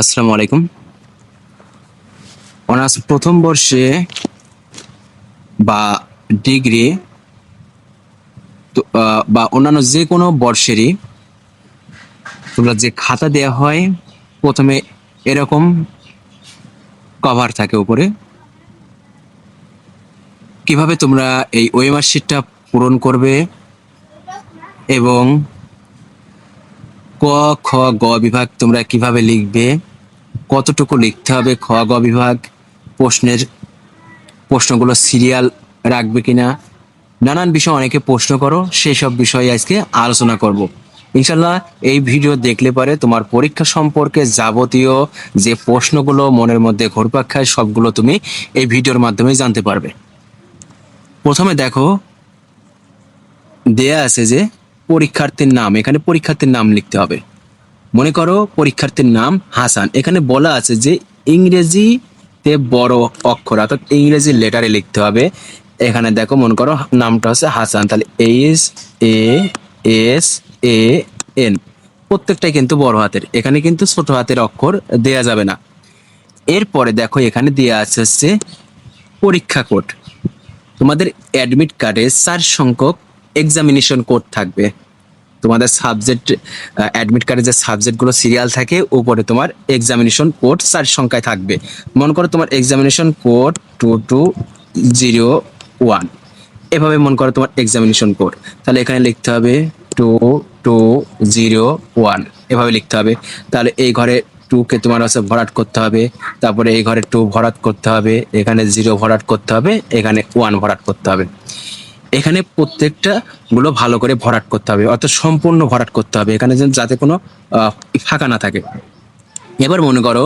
আসসালামু আলাইকুম। অনার্স প্রথম বর্ষে বা ডিগ্রি বা অন্যান্য যে কোনো বর্ষেরই তোমরা যে খাতা দেয়া হয়, প্রথমে এরকম কভার থাকে উপরে। কীভাবে তোমরা এই ওয়েমার শিটটা পূরণ করবে এবং ক, খ, গ বিভাগ তোমরা কীভাবে লিখবে? কতটুকু লিখতে হবে খ, গ বিভাগ? প্রশ্নের প্রশ্নগুলো সিরিয়াল রাখবে কিনা? নানান বিষয় অনেকে প্রশ্ন করো সেই সব বিষয়ে আজকে আলোচনা করব। ইনশাল্লাহ এই ভিডিও দেখলে পরে তোমার পরীক্ষা সম্পর্কে যাবতীয় যে প্রশ্নগুলো মনের মধ্যে ঘুরপাক খায়, সবগুলো তুমি এই ভিডিওর মাধ্যমে জানতে পারবে। প্রথমে দেখো, দেয়া আছে যে পরীক্ষার্থীর নাম, এখানে পরীক্ষার্থীর নাম লিখতে হবে। মনে করো পরীক্ষার্থীর নাম হাসান। এখানে বলা আছে যে ইংরেজিতে বড় অক্ষর, অর্থাৎ ইংরেজি লেটারে লিখতে হবে। এখানে দেখো, মনে করো নামটা হচ্ছে হাসান। তাহলে H A S A N প্রত্যেকটাই কিন্তু বড় হাতের। এখানে কিন্তু ছোট হাতের অক্ষর দেয়া যাবে না। এরপরে দেখো, এখানে দেয়া আছে হচ্ছে পরীক্ষা কোড। তোমাদের অ্যাডমিট কার্ডে চার সংখ্যক এক্সামিনেশন কোড থাকবে। তোমাদের সাবজেক্ট অ্যাডমিট কার্ডে যে সাবজেক্টগুলো সিরিয়াল থাকে উপরে তোমার এক্সামিনেশন কোড চার সংখ্যায় থাকবে। মনে করো তোমার examination code two two zero one এভাবে মনে করো তোমার এক্সামিনেশন কোড তাহলে এখানে লিখতে হবে টু টু জিরো ওয়ান এভাবে লিখতে হবে। তাহলে এই ঘরে টুকে তোমার হচ্ছে ভরাট করতে হবে। তারপরে এই ঘরে টু ভরাট করতে হবে। এখানে জিরো ভরাট করতে হবে। এখানে ওয়ান ভরাট করতে হবে। এখানে প্রত্যেকটা গুলো ভালো করে ভরাট করতে হবে, অর্থাৎ সম্পূর্ণ ভরাট করতে হবে, এখানে যেন যাতে কোনো ফাঁকা না থাকে। এবার মনে করো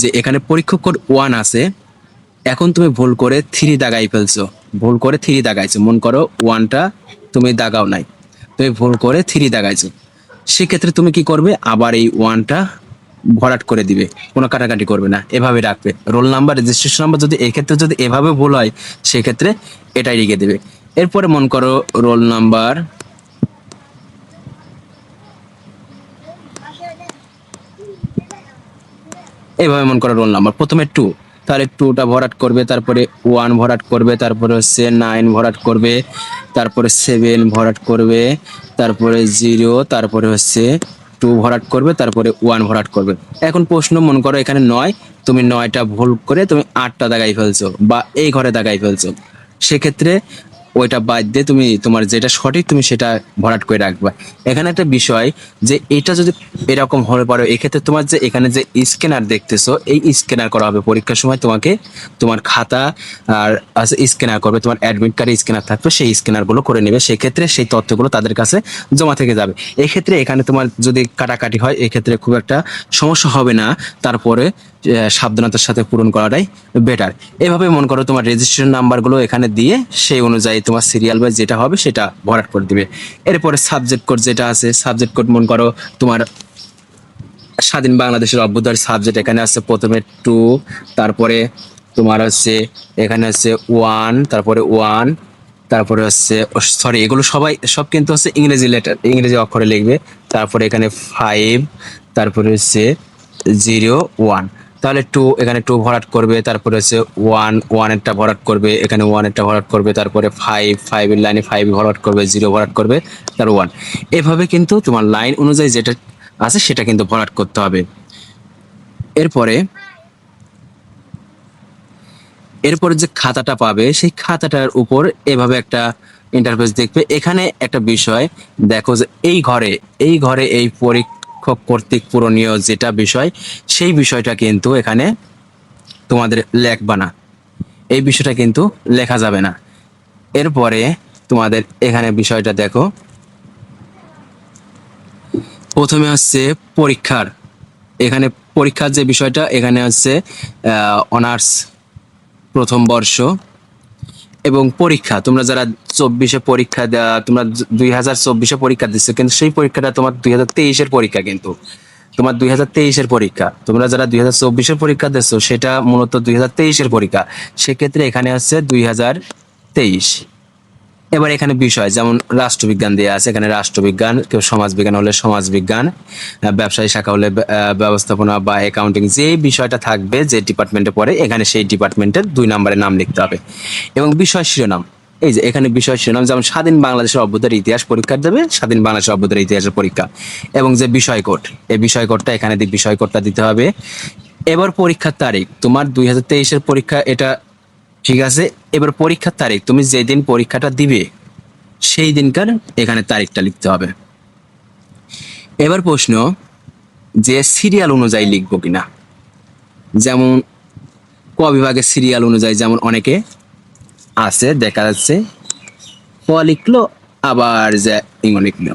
যে এখানে পরীক্ষক কোড ওয়ান আছে, এখন তুমি ভুল করে থ্রি দাগাই ফেলছো, ভুল করে থ্রি দাগাইছো, মন করো ওয়ানটা তুমি দাগাও নাই, তুমি ভুল করে থ্রি দাগাইছো। সেক্ষেত্রে তুমি কি করবে? আবার এই ওয়ানটা ভরাট করে দিবে, কোনো কাটাকাটি করবে না, এভাবে রাখবে। রোল নাম্বার রেজিস্ট্রেশন নাম্বার যদি এক্ষেত্রে যদি এভাবে ভুল হয়, সেক্ষেত্রে এটাই রেখে দেবে। এরপরে মন করো রোল নাম্বার। এভাবে মন করো রোল নাম্বার। প্রথমে টু তাহলে টুটা ভরাট করবে, তারপরে ওয়ান ভরাট করবে, তারপরে হচ্ছে নাইন ভরাট করবে, তারপরে সেভেন ভরাট করবে, তারপরে জিরো তারপরে হচ্ছে টু ভরাট করবে, তারপরে ওয়ান ভরাট করবে। এখন প্রশ্ন মনে করো এখানে নয়, তুমি নয়টা ভুল করে তুমি আটটা দাগাই ফেলছো বা এই ঘরে দাগাই ফেলছো। সেক্ষেত্রে ওইটা বাদ দিয়ে তুমি তোমার যেটা সঠিক তুমি সেটা ভরাট করে রাখবা। এখানে একটা বিষয় যে এটা যদি এরকম হলে পরে, এক্ষেত্রে তোমার যে এখানে যে স্ক্যানার দেখতেছো, এই স্ক্যানার করা হবে। পরীক্ষার সময় তোমাকে তোমার খাতা আর স্ক্যানার করবে, তোমার অ্যাডমিট কার্ডে স্ক্যানার থাকবে, সেই স্ক্যানারগুলো করে নেবে। সেক্ষেত্রে সেই তথ্যগুলো তাদের কাছে জমা থেকে যাবে। এক্ষেত্রে এখানে তোমার যদি কাটাকাটি হয়, এক্ষেত্রে খুব একটা সমস্যা হবে না। তারপরে সাবধানতার সাথে পূরণ করাটাই বেটার এভাবে মনে করো তোমার রেজিস্ট্রেশন নাম্বারগুলো এখানে দিয়ে সেই অনুযায়ী তোমার সিরিয়াল বাই যেটা হবে সেটা ভরাট করে দিবে। এরপরে সাবজেক্ট কোড যেটা আছে সাবজেক্ট কোড মনে করো তোমার স্বাধীন বাংলাদেশের অভ্যুদয় সাবজেক্ট এখানে আছে প্রথমে টু তারপরে তোমার হচ্ছে এখানে হচ্ছে ওয়ান তারপরে ওয়ান তারপরে হচ্ছে সরি এগুলো সবাই, সব কিন্তু হচ্ছে ইংরেজি লেটার ইংরেজি অক্ষরে লিখবে। তারপরে এখানে ফাইভ তারপরে হচ্ছে জিরো ওয়ান তাহলে টু এখানে টু ভরাট করবে, তারপরে হচ্ছে ওয়ান ওয়ানেরটা ভরাট করবে, এখানে ওয়ানেরটা ভরাট করবে, তারপরে ফাইভ ফাইভের লাইনে ফাইভ ভরাট করবে জিরো ভরাট করবে, তার ওয়ান এভাবে কিন্তু তোমার লাইন অনুযায়ী যেটা আছে সেটা কিন্তু ভরাট করতে হবে। এরপরে এরপরে যে খাতাটা পাবে, সেই খাতাটার উপর এভাবে একটা ইন্টারফেস দেখবে। এখানে একটা বিষয়, দেখো যে এই ঘরে এই ঘরে এই পরীক্ষক কর্তৃক পূরণীয় যেটা বিষয়, সেই বিষয়টা কিন্তু এখানে তোমাদের লেখবা না। এই বিষয়টা কিন্তু লেখা যাবে না। এরপরে তোমাদের এখানে বিষয়টা দেখো। প্রথমে হচ্ছে পরীক্ষার। এখানে পরীক্ষার যে বিষয়টা, এখানে হচ্ছে অনার্স প্রথম বর্ষ। এবং পরীক্ষা, তোমরা যারা চব্বিশে পরীক্ষা তোমরা দুই হাজার চব্বিশে পরীক্ষা দিচ্ছ কিন্তু সেই পরীক্ষাটা তোমার দুই হাজার তেইশের পরীক্ষা কিন্তু। তোমার দুই হাজার তেইশের পরীক্ষা। তোমরা যারা দুই হাজার চব্বিশের পরীক্ষা দিচ্ছ সেটা মূলত দুই হাজার তেইশের পরীক্ষা। সেক্ষেত্রে এখানে হচ্ছে দুই হাজার তেইশ। এবার এখানে বিষয়, যেমন রাষ্ট্রবিজ্ঞান দেওয়া আছে, এখানে রাষ্ট্রবিজ্ঞান, কেউ সমাজবিজ্ঞান হলে সমাজবিজ্ঞান ব্যবসায়ী শাখা হলে ব্যবস্থাপনা বা অ্যাকাউন্টিং যে বিষয়টা থাকবে, যে ডিপার্টমেন্টে পড়ে, এখানে সেই ডিপার্টমেন্টের দুই নম্বরে নাম লিখতে হবে। এবং বিষয় শিরোনাম, এই যে এখানে বিষয় শিরোনাম, যেমন স্বাধীন বাংলাদেশের অভ্যুদয়ের ইতিহাস পরীক্ষা দেবে, স্বাধীন বাংলাদেশের অভ্যুদয়ের ইতিহাসের পরীক্ষা, এবং যে বিষয় কোড, এই বিষয় কোডটা এখানে দি- বিষয় কোডটা দিতে হবে। এবার পরীক্ষার তারিখ, তোমার দুই হাজার তেইশের পরীক্ষা, এটা ঠিক আছে? এবার পরীক্ষার তারিখ, তুমি যেদিন পরীক্ষাটা দিবে, সেই দিনকার এখানে তারিখটা লিখতে হবে। এবার প্রশ্ন, যে সিরিয়াল অনুযায়ী লিখব কিনা? যেমন, ক বিভাগের সিরিয়াল অনুযায়ী যেমন অনেকে আছে, দেখা যাচ্ছে, ক লিখলো, আবার যে ইঙ্গ লিখলো,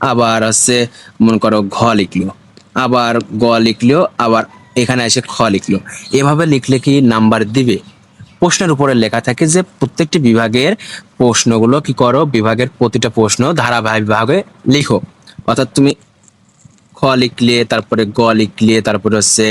আবার হচ্ছে, মনে করো ঘ লিখলো, আবার গ লিখলো, আবার এখানে এসে খ লিখলো। এভাবে লিখলে কি নাম্বার দিবে? প্রশ্নের উপরে লেখা থাকে যে প্রত্যেকটি বিভাগের প্রশ্নগুলো কি করো? বিভাগের প্রতিটা প্রশ্ন ধারাবাহিকভাবে লিখো। অর্থাৎ তুমি খ লিখলে, তারপরে গ লিখলে, তারপরে হচ্ছে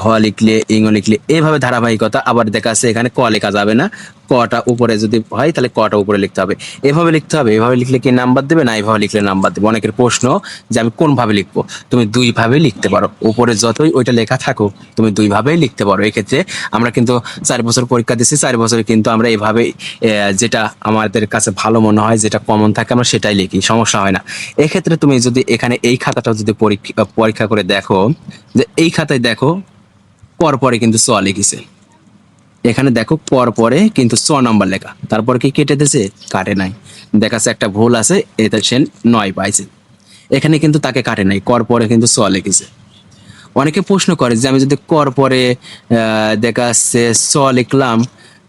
ঘ লিখলে ইং লিখলে এভাবে ধারাবাহিকতা আবার দেখা যাচ্ছে এখানে ক লেখা যাবে না। কটা উপরে যদি হয় তাহলে কটা উপরে লিখতে হবে। এভাবে লিখতে হবে এভাবে লিখলে কি নাম্বার দেবে না এইভাবে লিখলে নাম্বার দেবে? অনেকের প্রশ্ন যে আমি কোন ভাবে লিখব? তুমি দুই ভাবে লিখতে পারো। উপরে যতই ওইটা লেখা থাকুক তুমি দুই ভাবেই লিখতে পারো। এক্ষেত্রে আমরা কিন্তু চার বছর পরীক্ষা দিচ্ছি চার বছরে কিন্তু আমরা এইভাবে আহ, যেটা আমাদের কাছে ভালো মনে হয় যেটা কমন থাকে আমরা সেটাই লিখি সমস্যা হয় না। এক্ষেত্রে তুমি যদি এখানে এই খাতাটা যদি পরীক্ষা পরীক্ষা করে দেখো যে এই খাতায় দেখো পর পরে কিন্তু স লিখেছে। এখানে দেখো পরপরে কিন্তু স নাম্বার লেখা। তারপর কি কেটে দিয়েছে? কাটে নাই। দেখাচ্ছে একটা ভুল আছে এতে সে নয় পাইছে। এখানে কিন্তু তাকে কাটে নাই, কর পরে কিন্তু স লিখেছে। অনেকে প্রশ্ন করে যে আমি যদি কর পরে দেখা যাচ্ছে স লিখলাম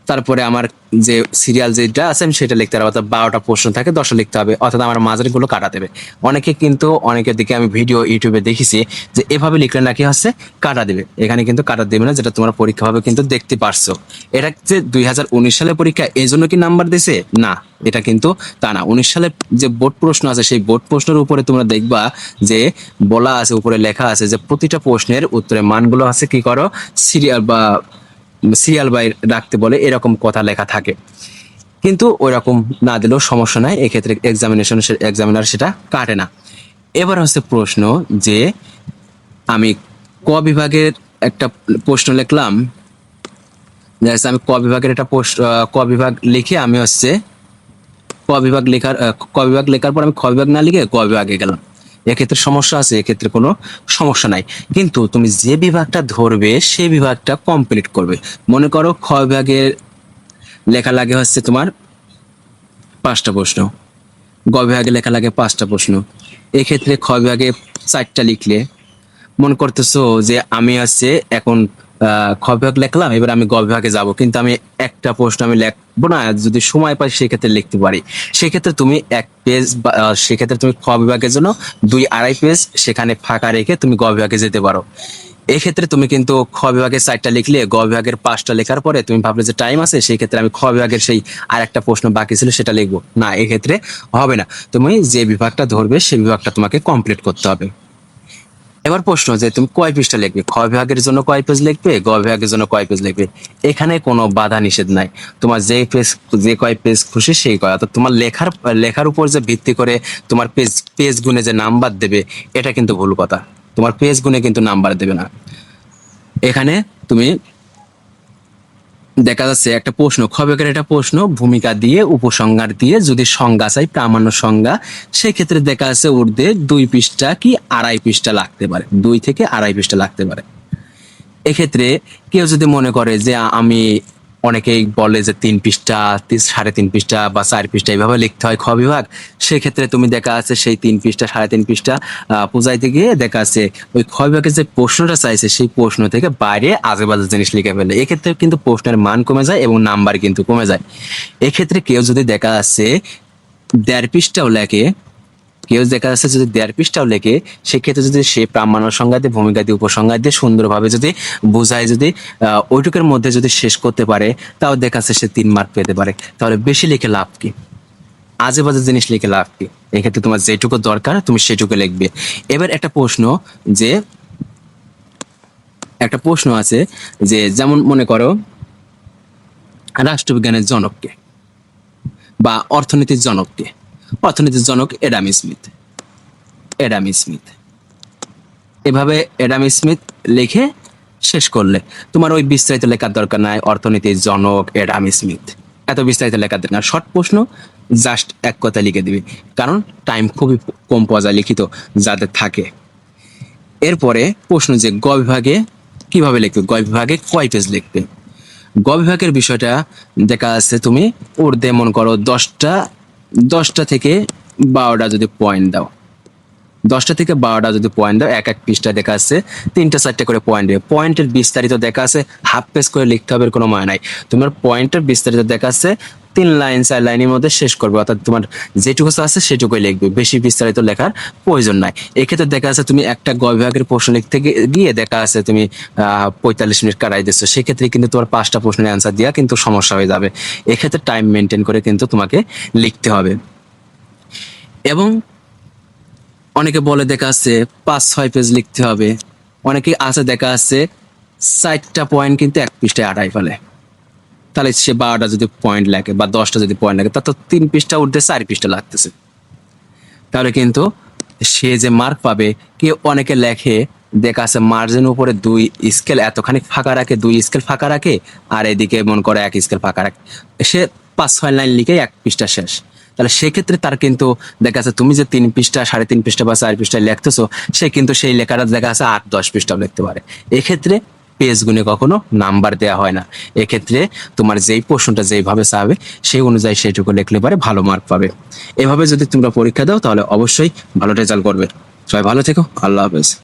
তারপরে আমার যে সিরিয়াল যেটা আছে, আমি সেটা লিখতে পারব। অর্থাৎ বারোটা প্রশ্ন থাকে, দশটা লিখতে হবে। অর্থাৎ আমার মাঝারি গুলো কাটা দেবে। অনেকে কিন্তু, অনেকের দিকে আমি ভিডিও ইউটিউবে দেখেছি যে এভাবে লিখলে নাকি হচ্ছে কাটা দেবে। এখানে কিন্তু কাটা দেবে না, যেটা তোমরা পরীক্ষা ভাবে কিন্তু দেখতে পারছ। এটা যে দুই সালের পরীক্ষা এই জন্য কি নাম্বার দিছে না, এটা কিন্তু তা না। উনিশ সালের যে বোর্ড প্রশ্ন আছে, সেই বোর্ড প্রশ্নের উপরে তোমরা দেখবা যে বলা আছে, উপরে লেখা আছে যে প্রতিটা প্রশ্নের উত্তরে মানগুলো আছে কি করো? সিরিয়াল বা সিরিয়াল বাই রাখতে বলে এরকম কথা লেখা থাকে। কিন্তু ওই রকম না দিলেও সমস্যা নাই, এক্ষেত্রে এক্সামিনেশন এক্সামিনার সেটা কাটে না। এবার হচ্ছে প্রশ্ন যে আমি ক বিভাগের একটা প্রশ্ন লিখলাম আমি ক বিভাগের একটা ক বিভাগ লিখে আমি হচ্ছে ক বিভাগ লেখার, ক বিভাগ লেখার পর আমি খ বিভাগ না লিখে ক বিভাগে গেলাম। এক্ষেত্রে সমস্যা আছে, এক্ষেত্রে কোনো সমস্যা নাই। কিন্তু তুমি যে বিভাগটা ধরবে সেই বিভাগটা কমপ্লিট করবে। মনে করো খ বিভাগের লেখা লাগে হচ্ছে তোমার পাঁচটা প্রশ্ন। গ বিভাগে লেখা লাগে পাঁচটা প্রশ্ন। এক্ষেত্রে খ বিভাগে চারটা লিখলে মনে করতেছো যে আমি হচ্ছে এখন খ বিভাগ লিখলাম, এবার আমি গ বিভাগে যাব। কিন্তু আমি একটা প্রশ্ন আমি লিখব না যদি সময় পাই সেক্ষেত্রে লিখতে পারি। সেক্ষেত্রে তুমি এক পেজ সেক্ষেত্রে তুমি খ বিভাগের জন্য দুই আড়াই পেজ সেখানে ফাঁকা রেখে তুমি গ বিভাগে যেতে পারো। এক্ষেত্রে তুমি কিন্তু খ বিভাগের চারটা লিখলে গ বিভাগের পাঁচটা লেখার পরে তুমি ভাবলে যে টাইম আছে সেই ক্ষেত্রে আমি খ বিভাগের সেই আর একটা প্রশ্ন বাকি ছিল সেটা লিখব। না, এক্ষেত্রে হবে না। তুমি যে বিভাগটা ধরবে সেই বিভাগটা তোমাকে কমপ্লিট করতে হবে। এবার প্রশ্ন যে তুমি কয় পৃষ্ঠা লিখবে? খ বিভাগের জন্য কয় পেজ লিখবে? গ বিভাগের জন্য কয় পেজ লিখবে? এখানে কোনো বাধা নিষেধ নাই। তোমার যে পেজ যে কয় পেজ খুশি সেই কয়। অর্থাৎ তোমার লেখার লেখার উপর যে ভিত্তি করে তোমার পেজ পেজ গুনে যে নাম্বার দেবে, এটা কিন্তু ভুল কথা। তোমার পেজ গুনে কিন্তু নাম্বার দেবে না। এখানে তুমি দেখা যাচ্ছে একটা প্রশ্ন খবেকের একটা প্রশ্ন, ভূমিকা দিয়ে, উপসংহার দিয়ে যদি সংজ্ঞা চাই, প্রামাণ্য সংজ্ঞা, সেক্ষেত্রে দেখা যাচ্ছে ঊর্ধ্বে দুই পৃষ্ঠা কি আড়াই পৃষ্ঠা লাগতে পারে, দুই থেকে আড়াই পৃষ্ঠা লাগতে পারে। এক্ষেত্রে কেউ যদি মনে করে যে আমি অনেকেই বলে যে তিন পৃষ্ঠা সাড়ে তিন পৃষ্ঠা বা চার পৃষ্ঠা এইভাবে লিখতে হয় খ বিভাগ। সেক্ষেত্রে তুমি দেখা আছে সেই তিন পৃষ্ঠা, সাড়ে তিন পৃষ্ঠা পূজাইতে গিয়ে দেখা আছে ওই খ বিভাগের যে প্রশ্নটা চাইছে সেই প্রশ্ন থেকে বাইরে আজেবাজে জিনিস লিখে ফেলে। এক্ষেত্রে কিন্তু প্রশ্নের মান কমে যায় এবং নাম্বার কিন্তু কমে যায়। এক্ষেত্রে কেউ যদি দেখা যাচ্ছে দেড় পৃষ্ঠাও লেখে কেউ দেখা যাচ্ছে যদি দেড় পৃষ্ঠাও লেখে, সেক্ষেত্রে যদি সে প্রামাণ্য সংজ্ঞা দিয়ে, ভূমিকা দিয়ে, উপসংজ্ঞা দিয়ে সুন্দরভাবে যদি বোঝায়, যদি ওইটুকের মধ্যে যদি শেষ করতে পারে, তাও দেখা যাচ্ছে সে তিন মার্ক পেতে পারে। তাহলে বেশি লিখে লাভ কি? আজে বাজে জিনিস লিখে লাভ কি? এক্ষেত্রে তোমার যেটুকু দরকার, তুমি সেটুকু লিখবে। এবার একটা প্রশ্ন যে, একটা প্রশ্ন আছে যে, যেমন মনে করো, রাষ্ট্রবিজ্ঞানের জনককে বা অর্থনীতির জনককে অর্থনীতির জনক এডাম স্মিথ। Adam Smith. এভাবে এডাম স্মিথ লিখে শেষ করলে তোমার ওই বিস্তারিত লেখার দরকার নাই অর্থনীতির জনক এডাম স্মিথ। এত বিস্তারিত লেখার দরকার শর্ট প্রশ্ন জাস্ট এক কথা লিখে দিবি। কারণ টাইম খুবই কম পাওয়া যায় লিখিত যাদের থাকে। এরপরে প্রশ্ন যে, গ বিভাগে কীভাবে লিখবে? গ বিভাগে কয় পেজ লিখবে? গ বিভাগের বিষয়টা দেখা যাচ্ছে তুমি উর্দে মন করো, দশটা দশটা থেকে বারোটা যদি পয়েন্ট দাও। দশটা থেকে বারোটা যদি পয়েন্ট দাও, এক এক পিসটা দেখা আছে, তিনটা চারটে করে পয়েন্ট দেবে। পয়েন্টের বিস্তারিত দেখা আছে হাফ পেজ করে লিখতে হবে কোনো মানে নাই। তোমার পয়েন্টের বিস্তারিত দেখা আছে তিন লাইন, চার লাইনের মধ্যে শেষ করবে। অর্থাৎ তোমার যেটুকু আছে সেটুকুই লিখবে। বেশি বিস্তারিত লেখার প্রয়োজন নাই। এক্ষেত্রে দেখা আছে তুমি একটা গ বিভাগের প্রশ্ন লিখতে গিয়ে- দেখা আছে তুমি পঁয়তাল্লিশ মিনিট কাটাই দিচ্ছ। সেক্ষেত্রে কিন্তু তোমার পাঁচটা প্রশ্নের অ্যান্সার দেওয়া কিন্তু সমস্যা হয়ে যাবে। এক্ষেত্রে টাইম মেনটেন করে কিন্তু তোমাকে লিখতে হবে। এবং অনেকে বলে দেখা আছে পাঁচ, ছয় পেজ লিখতে হবে। অনেকে আছে দেখা আছে চারটা পয়েন্ট কিন্তু এক পৃষ্ঠায় আড়াই ফেলে। তাহলে সে বারোটা যদি পয়েন্ট লাগে বা দশটা যদি পয়েন্ট লাগে তা তো তিন পৃষ্ঠা উঠতে চার পৃষ্ঠা লাগতেছে। তাহলে কিন্তু সে যে মার্ক পাবে কে অনেকে লেখে, দেখা আছে মার্জিন উপরে দুই স্কেল এতখানি ফাঁকা রাখে, দুই স্কেল ফাঁকা রাখে, আর এদিকে মন করে এক স্কেল ফাঁকা রাখে। সে পাঁচ ছয় লাইন লিখে এক পৃষ্ঠা শেষ। তাহলে সেক্ষেত্রে তার কিন্তু দেখা যাচ্ছে তুমি যে তিন পৃষ্ঠা, সাড়ে তিন পৃষ্ঠা বা চার পৃষ্ঠায় লিখতেছো, সে কিন্তু সেই লেখাটা দেখা আছে আট দশ পৃষ্ঠাও লিখতে পারে। এক্ষেত্রে পেজ গুনে কখনো নাম্বার দেওয়া হয় না। এক্ষেত্রে তোমার যেই প্রশ্নটা যেইভাবে চাবে, সেই অনুযায়ী সেইটুকু লিখলে পারে ভালো মার্ক পাবে। এভাবে যদি তোমরা পরীক্ষা দাও, তাহলে অবশ্যই ভালো রেজাল্ট করবে। সবাই ভালো থেকো। আল্লাহ হাফেজ।